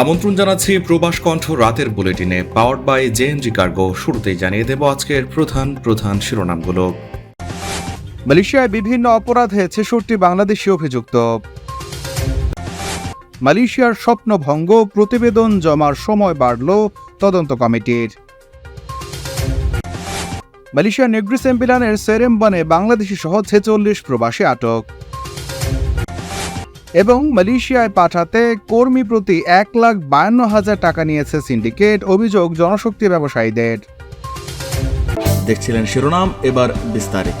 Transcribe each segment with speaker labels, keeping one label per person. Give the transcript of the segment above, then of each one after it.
Speaker 1: আমন্ত্রণ জানাচ্ছি প্রবাস কণ্ঠ রাতের বুলেটিনে পাওয়ার বাই জেএনজি কার্গো শুরুতেই জানিয়ে দেব আজকের প্রধান প্রধান শিরোনামগুলো।
Speaker 2: মালয়েশিয়ায় বিভিন্ন অপরাধে ছেষট্টি বাংলাদেশি অভিযুক্ত। মালয়েশিয়ার স্বপ্নভঙ্গ প্রতিবেদন জমার সময় বাড়ল তদন্ত কমিটির। মালয়েশিয়ার নেগ্রিস এম্বিলানের সেরেমবানে বাংলাদেশি সহ ছেচল্লিশ প্রবাসী আটক। এবং মালয়েশিয়ায় পাঠাতে কর্মী প্রতি এক লাখ বায়ান্ন হাজার টাকা নিয়েছে সিন্ডিকেট, অভিযোগ জনশক্তি ব্যবসায়ীদের।
Speaker 1: দেখছিলেন শিরোনাম, এবার বিস্তারিত।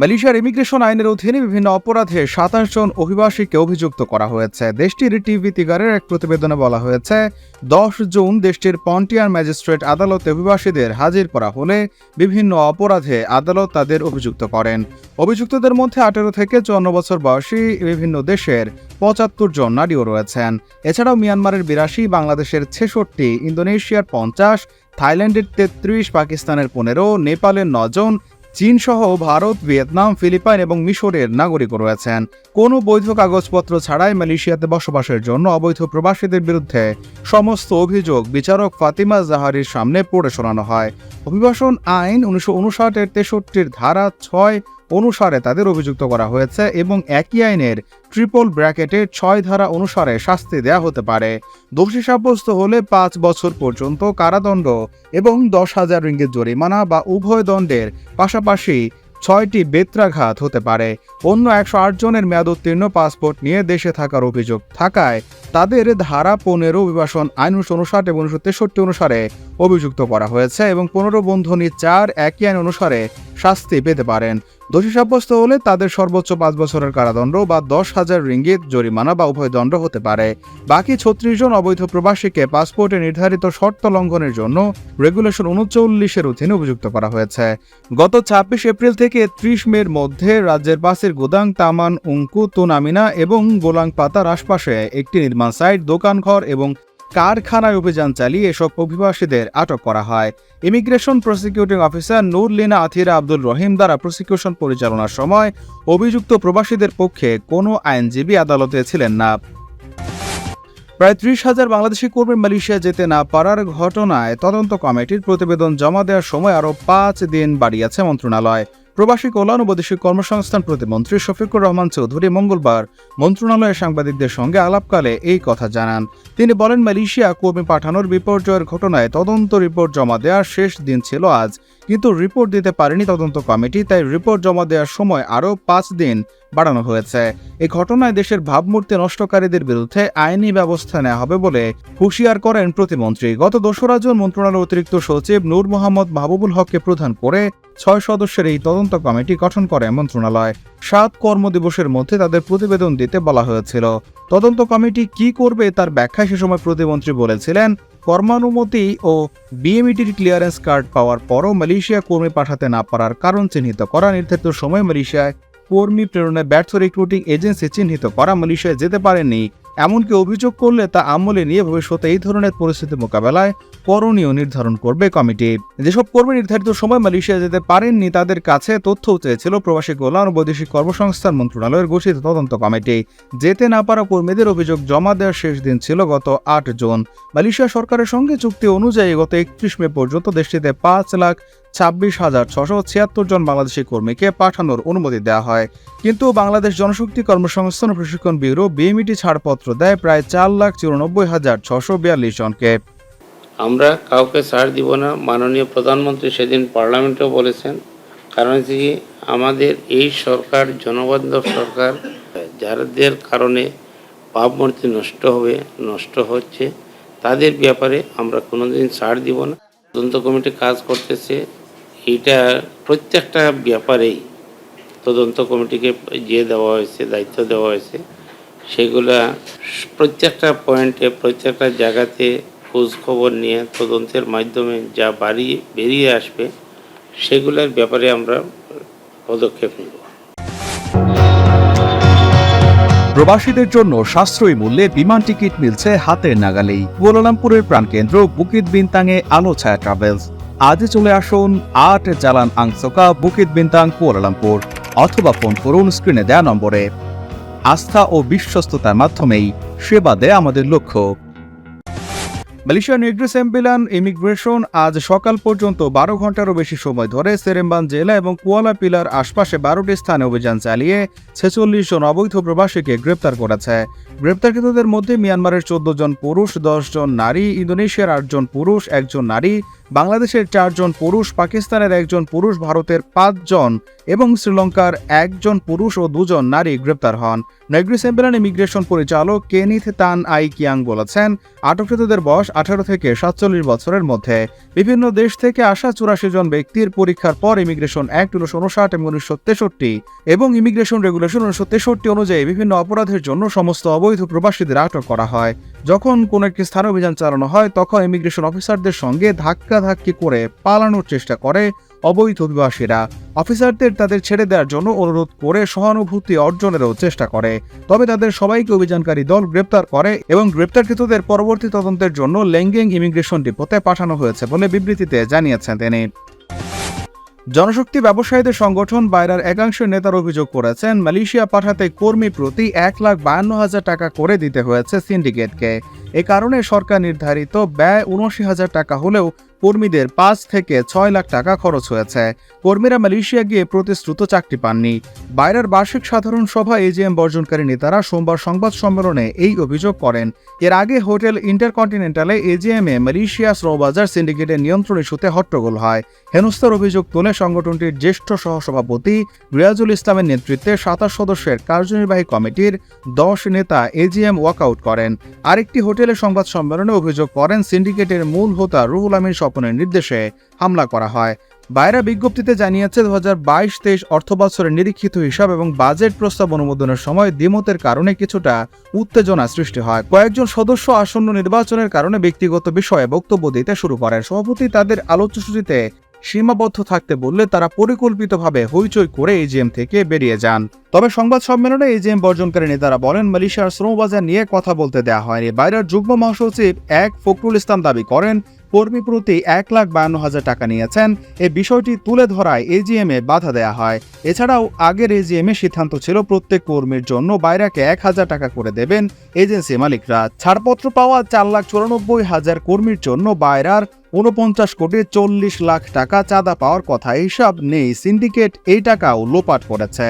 Speaker 2: মালয়েশিয়ার ইমিগ্রেশন আইনের অধীনে বিভিন্ন অপরাধে সাতাশ জন অভিবাসীকে অভিযুক্ত করা হয়েছে। দেশটির টিভি তিগারের এক প্রতিবেদনে বলা হয়েছে, দশ জুন দেশটির পন্টিয়ার ম্যাজিস্ট্রেট আদালতে অভিবাসীদের হাজির করা হলে বিভিন্ন অপরাধে আদালত তাদের অভিযুক্ত করেন। অভিযুক্তদের মধ্যে আঠেরো থেকে চুয়ান্ন বছর বয়সী বিভিন্ন দেশের পঁচাত্তর জন নারীও রয়েছেন। এছাড়াও মিয়ানমারের বিরাশি, বাংলাদেশের ছেষট্টি, ইন্দোনেশিয়ার পঞ্চাশ, থাইল্যান্ডের তেত্রিশ, পাকিস্তানের পনেরো, নেপালের নজন চীন সহ ভারত, ভিয়েতনাম, ফিলিপাইন এবং মিশরের নাগরিকও রয়েছেন। কোনো বৈধ কাগজপত্র ছাড়াই মালয়েশিয়াতে বসবাসের জন্য অবৈধ প্রবাসীদের বিরুদ্ধে সমস্ত অভিযোগ বিচারক ফাতিমা জাহারির সামনে পড়ে শোনানো হয়। অভিবাসন আইন উনিশশো উনষাটের তেষট্টির ধারা ছয় অনুসারে তাদের অভিযুক্ত করা হয়েছে এবং একই আইনের ট্রিপল ব্র্যাকেটের ছয় ধারা অনুসারে শাস্তি দেয়া হতে পারে। দোষী সাব্যস্ত হলে পাঁচ বছর পর্যন্ত কারাদণ্ড এবং দশ হাজার রিঙ্গিত জরিমানা বা উভয় দণ্ডের পাশাপাশি ছয়টি বেত্রাঘাত হতে পারে। অন্য একশো আট জনের মেয়াদ উত্তীর্ণ পাসপোর্ট নিয়ে দেশে থাকার অভিযোগ থাকায় তাদের ধারা পনেরো অভিবাসন আইন উনিশশো উনষাট এবং উনিশশো তেষট্টি অনুসারে অভিযুক্ত করা হয়েছে এবং পনেরো বন্ধনী চার একই আইন অনুসারে শাস্তি পেতে পারেন। দোষী সাব্যস্ত হলে তাদের সর্বোচ্চ পাঁচ বছরের কারাদণ্ড বা দশ হাজার রিঙ্গিত জরিমানা বা উভয় দণ্ড হতে পারে। বাকি ছত্রিশ জন অবৈধ প্রবাসীকে পাসপোর্টে নির্ধারিত শর্ত লঙ্ঘনের জন্য রেগুলেশন উনচল্লিশের অধীনে অভিযুক্ত করা হয়েছে। গত ছাব্বিশ এপ্রিল থেকে ত্রিশ মের মধ্যে রাজ্যের পাশের গোদাং তামান উঙ্কু তুনামিনা এবং গোলাং পাতার আশপাশে একটি নির্মাণ সাইট, দোকানঘর এবং কারখানায় অভিযান চালিয়ে এসব অভিবাসীদের আটক করা হয়। Immigration prosecuting officer Lina Athira Abdul Rahim দ্বারা প্রসিকিউশন পরিচালনার সময় অভিযুক্ত প্রবাসীদের পক্ষে কোনো আইনজীবী আদালতে ছিলেন না। প্রায় ত্রিশ হাজার বাংলাদেশি কর্মী মালয়েশিয়া যেতে না পারার ঘটনায় তদন্ত কমিটির প্রতিবেদন জমা দেওয়ার সময় আরও পাঁচ দিন বাড়িয়েছে মন্ত্রণালয়। প্রবাসী কল্যাণ ও বৈদেশিক কর্মসংস্থান প্রতিমন্ত্রী শফিকুর রহমান চৌধুরী মঙ্গলবার মন্ত্রণালয়ের সাংবাদিকদের সঙ্গে আলাপকালে এই কথা জানান। তিনি বলেন, মালয়েশিয়া কর্মী পাঠানোর বিপর্যয়ের ঘটনায় তদন্ত রিপোর্ট জমা দেওয়ার শেষ দিন ছিল আজ। কিন্তু রিপোর্ট দিতে পারেনি তদন্ত কমিটি, তাই রিপোর্ট জমা দেওয়ার সময় আরও পাঁচ দিন বাড়ানো হয়েছে। এই ঘটনায় দেশের ভাবমূর্তি নষ্টকারীদের বিরুদ্ধে আইনি ব্যবস্থা নেওয়া হবে বলে হুঁশিয়ার করেন প্রতিমন্ত্রী। গত দোসরা জুন মন্ত্রণালয়ের অতিরিক্ত সচিব নূর মোহাম্মদ মাহবুবুল হককে প্রধান করে ছয় সদস্যের এই তদন্ত কমিটি গঠন করে মন্ত্রণালয়। সাত কর্মদিবসের মধ্যে তাদের প্রতিবেদন দিতে বলা হয়েছিল। তদন্ত কমিটি কি করবে তার ব্যাখ্যায় সে সময় প্রতিমন্ত্রী বলেছিলেন কর্মানুমতি ও বিএমইটির ক্লিয়ারেন্স কার্ড পাওয়ার পরও মালয়েশিয়া কর্মী পাঠাতে না পারার কারণ চিহ্নিত করা নির্ধারিত সময় মালয়েশিয়ায় কর্মী প্রেরণে ব্যর্থ রিক্রুটিং এজেন্সি চিহ্নিত করা মালয়েশিয়ায় যেতে পারেনি। এমনকি অভিযোগ করলে তা আমলে নিয়ে ভবিষ্যতে এই ধরনের পরিস্থিতি মোকাবেলায় করণীয় নির্ধারণ করবে কমিটি। যেসব কর্মী নির্ধারিত সময় মালয়েশিয়া যেতে পারেননি, তাদের কাছে তথ্য চেয়েছিল প্রবাসী কল্যাণ বৈদেশিক কর্মসংস্থান মন্ত্রণালয়ের গঠিত তদন্ত কমিটি। যেতে না পারা কর্মীদের অভিযোগ জমা দেওয়ার শেষ দিন ছিল গত আট জুন। মালয়েশিয়া সরকারের সঙ্গে চুক্তি অনুযায়ী গত একত্রিশ মে পর্যন্ত দেশটিতে পাঁচ লাখ ছাব্বিশ হাজার ছশো ছিয়াত্তর জন বাংলাদেশি কর্মীকে পাঠানোর অনুমতি দেওয়া হয়। কিন্তু বাংলাদেশ জনশক্তি কর্মসংস্থান প্রশিক্ষণ ব্যুরো বিএমইটি ছাড়পত্র দেয় প্রায় চার লাখ চুরানব্বই হাজার ছশো বিয়াল্লিশ জনকে।
Speaker 3: আমরা কাউকে ছাড় দিব না, মাননীয় প্রধানমন্ত্রী সেদিন পার্লামেন্টেও বলেছেন, কারণ হচ্ছে কি আমাদের এই সরকার, জনবান্ধব সরকার, যাদের কারণে ভাবমূর্তি নষ্ট হবে, নষ্ট হচ্ছে, তাদের ব্যাপারে আমরা কোনোদিন ছাড় দিব না। তদন্ত কমিটি কাজ করতেছে এইটা প্রত্যেকটা ব্যাপারেই তদন্ত কমিটিকে যে দেওয়া হয়েছে, দায়িত্ব দেওয়া হয়েছে, সেগুলা প্রত্যেকটা পয়েন্টে, প্রত্যেকটা জায়গাতে খোঁজ খবর নিয়ে তদন্তের মাধ্যমে যা বাড়ি বেরিয়ে আসবে, সেগুলোর ব্যাপারে আমরা পদক্ষেপ নেব।
Speaker 2: প্রবাসীদের জন্য সাশ্রয়ী মূল্যে বিমান টিকিট মিলছে হাতের নাগালেই। কুয়ালালামপুরের প্রাণকেন্দ্র বুকিত বিনতাংয়ে আলো ছায়া ট্রাভেলস। আজই চলে আসুন আট Jalan Angsoka Bukit Bintang Kuala Lumpur, অথবা ফোন করুন স্ক্রিনে দেয়া নম্বরে। আস্থা ও বিশ্বস্ততার মাধ্যমেই সেবা দেয় আমাদের লক্ষ্য। মালয়েশিয়ার নেগ্রি সেম্বিলান ইমিগ্রেশন আজ সকাল পর্যন্ত বারো ঘন্টারও বেশি সময় ধরে সেরেম্বান জেলা এবং কুয়ালা পিলার আশপাশে বারোটি স্থানে অভিযান চালিয়ে ছেচল্লিশ জন অবৈধ প্রবাসীকে গ্রেপ্তার করেছে। গ্রেপ্তারকৃতদের মধ্যে মিয়ানমারের চোদ্দ জন পুরুষ, দশ জন নারী, ইন্দোনেশিয়ার আটজন পুরুষ, একজন নারী বাংলাদেশের চারজন পুরুষ, পাকিস্তানের একজন পুরুষ, ভারতের পাঁচজন এবং শ্রীলঙ্কার একজন পুরুষ ও দুজন নারী গ্রেপ্তার হন। নেগ্রি সেম্বেলান ইমিগ্রেশন পরিচালক কেনিথ তান আই কিয়াং বলেছেন, আটককৃতদের বয়স আঠারো থেকে সাতচল্লিশ বছরের মধ্যে। বিভিন্ন দেশ থেকে আসা চুরাশি জন ব্যক্তির পরীক্ষার পর ইমিগ্রেশন অ্যাক্ট উনিশশো উনষাট এবং উনিশশো তেষট্টি এবং ইমিগ্রেশন রেগুলেশন উনিশশো তেষট্টি অনুযায়ী বিভিন্ন অপরাধের জন্য সমস্ত অবৈধ প্রবাসীদের আটক করা হয়। যখন কোনো একটি স্থানে অভিযান চালানো হয়, তখন ইমিগ্রেশন অফিসারদের সঙ্গে ধাক্কাধাক্কি করে পালানোর চেষ্টা করে অবৈধ অভিবাসীরা। অফিসারদের তাদের ছেড়ে দেওয়ার জন্য অনুরোধ করে সহানুভূতি অর্জনেরও চেষ্টা করে। তবে তাদের সবাইকে অভিযানকারী দল গ্রেপ্তার করে এবং গ্রেপ্তারকৃতদের পরবর্তী তদন্তের জন্য লেঙ্গেং ইমিগ্রেশন ডিপোতে পাঠানো হয়েছে বলে বিবৃতিতে জানিয়েছেন তিনি। জনশক্তি ব্যবসায়ীদের সংগঠন বাইরার একাংশের নেতার অভিযোগ করেছেন, মালয়েশিয়া পাঠাতে কর্মী প্রতি এক লাখ বায়ান্ন হাজার টাকা করে দিতে হয়েছে সিন্ডিকেটকে। এ কারণে সরকার নির্ধারিত ব্যয় উনআশি হাজার টাকা হলেও কর্মীদের পাঁচ থেকে ছয় লাখ টাকা খরচ হয়েছে। কর্মীরা মালয়েশিয়া গিয়ে প্রতিশ্রুত চাকরি পাননি। বাইরের বার্ষিক সাধারণ সভা এজিএম বর্জনকারী নেতারা সোমবার সংবাদ সম্মেলনে এই অভিযোগ করেন। এর আগে হোটেল ইন্টারকন্টিনেন্টালে এজিএমে মালয়েশিয়া শ্রমবাজার সিন্ডিকেটের নিয়ন্ত্রণ ইস্যুতে হট্টগোল হয়। হেনস্থার অভিযোগ তুলে সংগঠনটির জ্যেষ্ঠ সহসভাপতি রিয়াজুল ইসলামের নেতৃত্বে সাতাশ সদস্যের কার্যনির্বাহী কমিটির দশ নেতা এজিএম ওয়াকআউট করেন। আরেকটি হোটেলে সংবাদ সম্মেলনে অভিযোগ করেন, সিন্ডিকেটের মূল হোতা রুহুল আমিন স্বপনের নির্দেশে হামলা করা হয়। বাইরা বিজ্ঞপ্তিতে জানিয়েছে দু হাজার বাইশ তেইশ অর্থ বছরের নিরীক্ষিত হিসাব এবং বাজেট প্রস্তাব অনুমোদনের সময় দ্বিমতের কারণে কিছুটা উত্তেজনা সৃষ্টি হয়। কয়েকজন সদস্য আসন্ন নির্বাচনের কারণে ব্যক্তিগত বিষয়ে বক্তব্য দিতে শুরু করেন। সভাপতি তাদের আলোচ্যসূচিতে সীমাবদ্ধ থাকতে বললে তারা পরিকল্পিতভাবে হইচই করে এজিএম থেকে বেরিয়ে যান। তবে সংবাদ সম্মেলনে এজিএম বর্জনকারী নেতারা বলেন, মালয়েশিয়ার শ্রমবাজার নিয়ে কথা বলতে দেওয়া হয়নি। বাইরের যুগ্ম মহাসচিব এক ফখরুল ইসলাম দাবি করেন কর্মী প্রতি এক লাখ বায়ান্ন হাজার টাকা নিয়েছেন। এই বিষয়টি তুলে ধরায় এজিএম এ বাধা দেওয়া হয়। এছাড়াও আগের এজিএম এ সিদ্ধান্ত ছিল প্রত্যেক কর্মীর জন্য বাইরাকে এক হাজার টাকা করে দেবেন এজেন্সি মালিকরা। ছাড়পত্র পাওয়া চার লাখ চুরানব্বই হাজার কর্মীর জন্য বাইরার উনপঞ্চাশ কোটি চল্লিশ লাখ টাকা চাঁদা পাওয়ার কথা হিসাব নেই। সিন্ডিকেট এই টাকাও লোপাট করেছে।